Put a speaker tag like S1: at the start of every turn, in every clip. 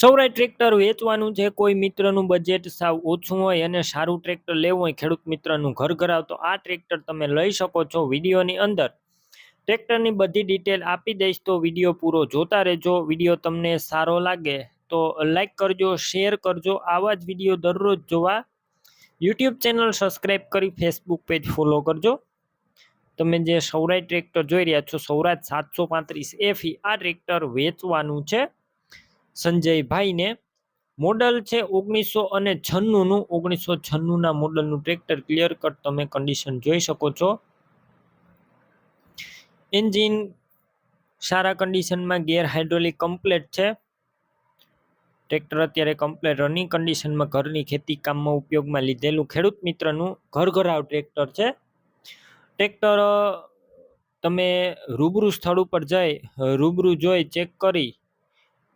S1: સૌરાય tractor વેચવાનું છે કોઈ મિત્રનું બજેટ સાવ ઓછું હોય અને સારું ટ્રેક્ટર લેવું હોય, ખેડૂત મિત્રનું ઘર ઘરાવ, તો આ ટ્રેક્ટર તમે લઈ શકો છો વિડીયોની અંદર. ટ્રેક્ટરની બધી ડિટેલ આપી દઈશ, તો વીડિયો પૂરો જોતા રહેજો. વીડિયો તમને સારો લાગે તો લાઈક કરજો શેર કરજો. આવા જ વીડિયો દરરોજ જોવા. યુટ્યુબ ચેનલ સબસ્ક્રાઈબ કરી ફેસબુક પેજ ફોલો કરજો. તમે જે સૌરાય ટ્રેક્ટર જોઈ રહ્યા છો સૌરાજ સાતસો પાંત્રીસ એફી આ ટ્રેક્ટર વેચવાનું છે. સંજયભાઈને. મોડલ છે ઓગણીસો અને છન્નુંનું. ઓગણીસો છન્નુંના મોડલનું ટ્રેક્ટર ક્લિયર કટ. તમે કન્ડિશન જોઈ શકો છો. એન્જિન સારા કન્ડિશનમાં ગેર હાઇડ્રોલિક કમ્પ્લેટ છે. ટ્રેક્ટર અત્યારે કમ્પ્લેટ રનિંગ કન્ડિશનમાં ઘરની ખેતી કામમાં ઉપયોગમાં લીધેલું ખેડૂત મિત્રનું ઘર ઘરાવ ટ્રેક્ટર છે. ટ્રેક્ટર તમે રૂબરૂ સ્થળ ઉપર જઈ, રૂબરૂ જોઈ, ચેક કરી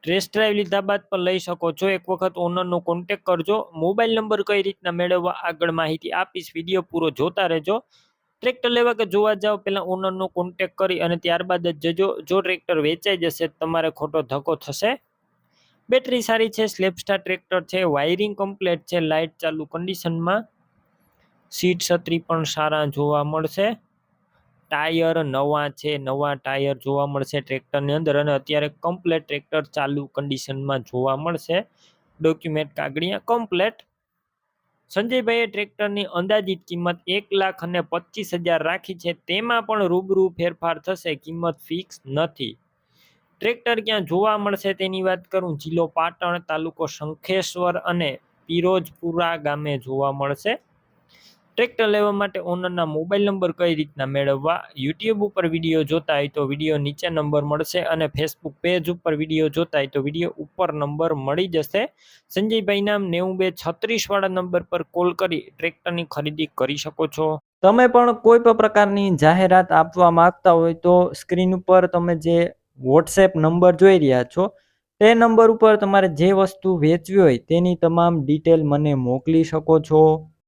S1: ટેસ્ટ ડ્રાઈવ લીધા બાદ પણ લઈ શકો છો. એક વખત ઓનરનો કોન્ટેક કરજો. મોબાઈલ નંબર કઈ રીતના મેળવવા આગળ માહિતી આપીશ. વીડિયો પૂરો જોતા રહેજો. ટ્રેક્ટર લેવા કે જોવા જાઓ, પહેલાં ઓનરનો કોન્ટેક કરી અને ત્યારબાદ જ જજો. જો ટ્રેક્ટર વેચાઈ જશે, તમારે ખોટો ધક્કો થશે. બેટરી સારી છે સ્લેપસ્ટાર ટ્રેક્ટર છે વાયરિંગ કમ્પ્લેટ છે લાઇટ ચાલુ કન્ડિશનમાં સીટ છત્રી પણ સારા જોવા મળશે. ટાયર નવા છે, નવા ટાયર જોવા મળશે ટ્રેક્ટરની અંદર અને અત્યારે કમ્પ્લેટ ટ્રેક્ટર ચાલુ કન્ડિશનમાં જોવા મળશે. ડોક્યુમેન્ટ કાગળિયા કમ્પ્લેટ સંજયભાઈએ ટ્રેક્ટરની અંદાજિત કિંમત એક લાખ અને પચીસ હજાર રાખી છે, તેમાં પણ રૂબરૂ ફેરફાર થશે, કિંમત ફિક્સ નથી. ટ્રેક્ટર ક્યાં જોવા મળશે તેની વાત કરું, જિલ્લો પાટણ તાલુકો શંખેશ્વર અને પિરોજપુરા ગામે જોવા મળશે. ટ્રેક્ટર લેવા માટે ઓનરના મોબાઈલ નંબર કઈ રીતના મેળવવા? યુટ્યુબ ઉપર વીડિયો જોતા હોય તો વીડિયો નીચે નંબર મળશે અને ફેસબુક પેજ ઉપર વીડિયો જોતા હોય તો વીડિયો ઉપર નંબર મળી જશે. સંજયભાઈના નેવું બે છત્રીસ વાળા નંબર પર કોલ કરી ટ્રેક્ટરની ખરીદી કરી શકો છો. તમે પણ કોઈ પણ પ્રકારની જાહેરાત આપવા માંગતા હોય તો સ્ક્રીન ઉપર તમે જે વોટ્સએપ નંબર જોઈ રહ્યા છો, તે નંબર ઉપર તમારે જે વસ્તુ વેચવી હોય તેની તમામ ડિટેલ મને મોકલી શકો છો.